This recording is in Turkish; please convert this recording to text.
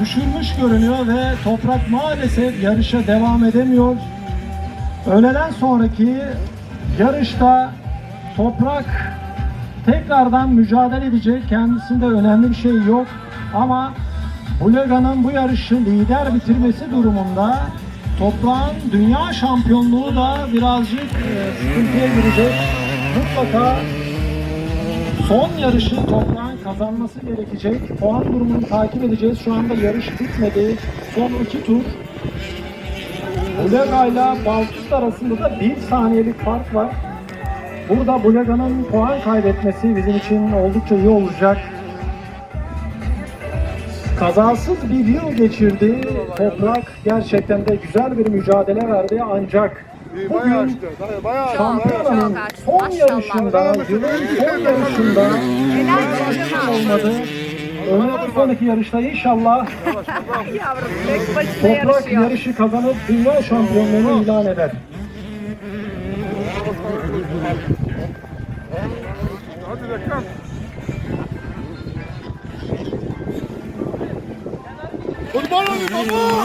düşürmüş görünüyor ve Toprak maalesef yarışa devam edemiyor. Öğleden sonraki yarışta Toprak tekrardan mücadele edecek. Kendisinde önemli bir şey yok. Ama Bulega'nın bu yarışı lider bitirmesi durumunda Toprağın dünya şampiyonluğu da birazcık e, sıkıntıya girecek. Mutlaka son yarışı Toprağın kazanması gerekecek. Puan durumunu takip edeceğiz. Şu anda yarış bitmedi. Son iki tur. Bulega ile Baltust arasında da bir saniyelik fark var. Burada Bulega'nın puan kaybetmesi bizim için oldukça iyi olacak. Kazasız bir yıl geçirdi. Toprak gerçekten de güzel bir mücadele verdi ancak Bayağı bugün açtı. Bayağı açtı. şampiyonanın son yarışında, yılın son yarışında hiçbir olmadı. Ömer sonraki yarışta inşallah Yavrum tek başına Toprak yarışıyor. yarışı kazanıp dünya şampiyonluğunu ilan eder. Hadi Rekan. Kurban olayım baba.